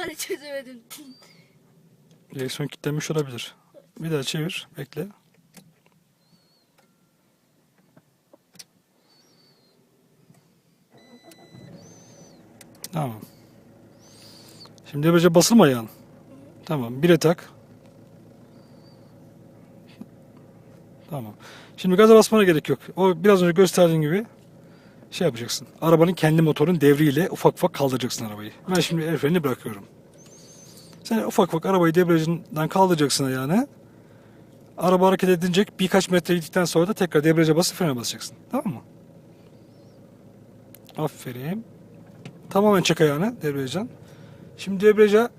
Hala çözemedim. Direksiyon kilitlenmiş olabilir. Bir daha çevir. Bekle. Tamam. Şimdi debriyaja basılma ayağın. Tamam. Bire tak. Tamam. Şimdi gaza basmana gerek yok. O biraz önce gösterdiğin gibi şey yapacaksın. Arabanın kendi motorun devriyle ufak ufak kaldıracaksın arabayı. Ben şimdi el frenini bırakıyorum. Sen ufak ufak arabayı debriyajından kaldıracaksın ayağını. Araba hareket edilecek. Birkaç metre gittikten sonra da tekrar debriyaja basıp frene basacaksın. Tamam mı? Aferin. Tamamen çek ayağını debriyajdan. Şimdi debriyaja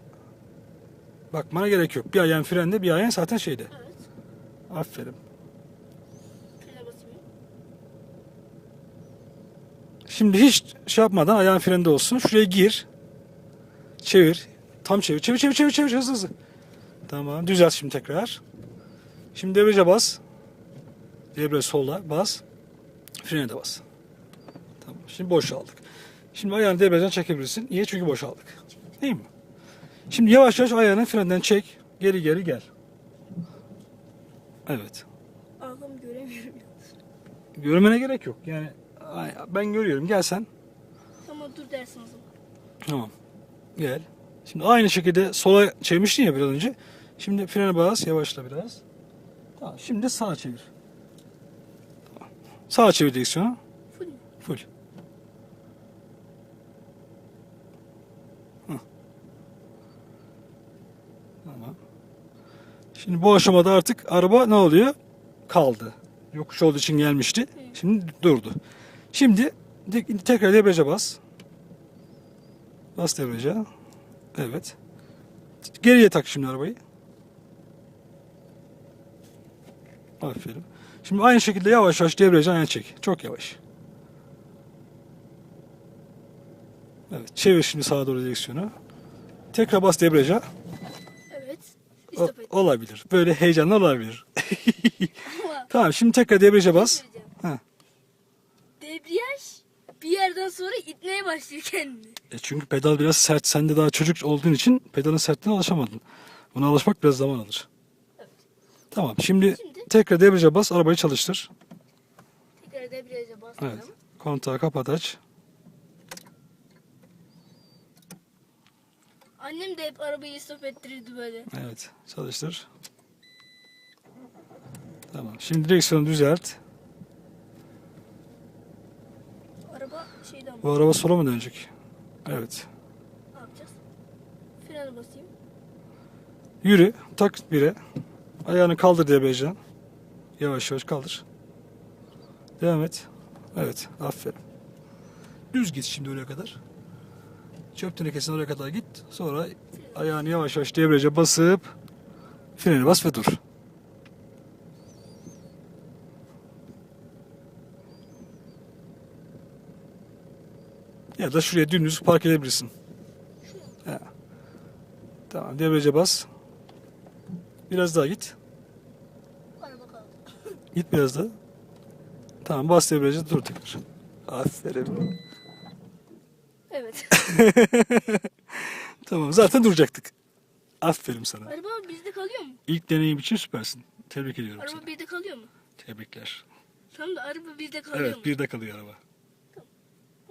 bakmana gerek yok. Bir ayağın frende, bir ayağın zaten şeyde. Evet. Aferin. Frene basayım. Şimdi hiç şey yapmadan ayağın frende olsun. Şuraya gir. Çevir. Tam çevir. Çevir çevir çevir çevir hızlı hızlı. Tamam. Düzelt şimdi tekrar. Şimdi debriyaja bas. Debriyaj sola bas. Frene de bas. Tamam. Şimdi boşaldık. Şimdi ayağını debriyajdan çekebilirsin. Niye? Çünkü boşaldık. Değil mi? Şimdi yavaş yavaş ayağını frenden çek. Geri geri gel. Evet. Arkamı göremiyorum. Görmene gerek yok. Yani ben görüyorum. Gel sen. Tamam dur dersin o zaman. Tamam. Gel. Şimdi aynı şekilde sola çevirmiştin ya biraz önce. Şimdi frene bas, yavaşla biraz. Tamam. Şimdi sağa çevir. Tamam. Sağa çevir direksiyonu. Full? Full. Hı. Tamam. Şimdi bu aşamada artık araba ne oluyor? Kaldı. Yokuş olduğu için gelmişti. Şimdi durdu. Şimdi tekrar debriyaja bas. Bas debriyaja. Evet. Geriye tak şimdi arabayı. Aferin. Şimdi aynı şekilde yavaş yavaş debriyaja ayağını çek. Çok yavaş. Evet. Çevir şimdi sağa doğru direksiyonu. Tekrar bas debriyaja. Evet. O- olabilir. Böyle heyecanlı olabilir. Ama tamam şimdi tekrar debriyaja bas. Ha. Debriyaj bir yerden sonra itmeye başlıyor kendini. E çünkü pedal biraz sert. Sen de daha çocuk olduğun için pedalın sertliğine alışamadın. Buna alışmak biraz zaman alır. Evet. Tamam. Şimdi, Şimdi? tekrar debriyaja bas. Arabayı çalıştır. Tekrar debriyaja bastım. Evet. Kontağı kapat aç. Annem de hep arabayı stop ettirirdi böyle. Evet. Çalıştır. Tamam. Şimdi direksiyonu düzelt. Araba şeyden Bu araba sola mı dönecek? Evet. ne yapacağız? Frene basayım. Yürü. Tak bire. Ayağını kaldır debriyajdan. Yavaş yavaş kaldır. Devam et. Evet. Aferin. Düz git şimdi oraya kadar. Çöp tenekesine oraya kadar git. Sonra ayağını yavaş yavaş debriyaja basıp freni bas ve dur. Ya da şuraya dümdüz park edebilirsin. Ha. Tamam debriyaja bas. Biraz daha git. Git biraz daha. Tamam bas debriyaja dur tekrar. Aferin. Evet. Tamam zaten duracaktık. Aferin sana. Araba bizde kalıyor mu? İlk deneyim için süpersin. Tebrik ediyorum Araba seni. bizde kalıyor mu? Tebrikler. Tamam da araba bizde kalıyor mu? Evet bir de kalıyor araba.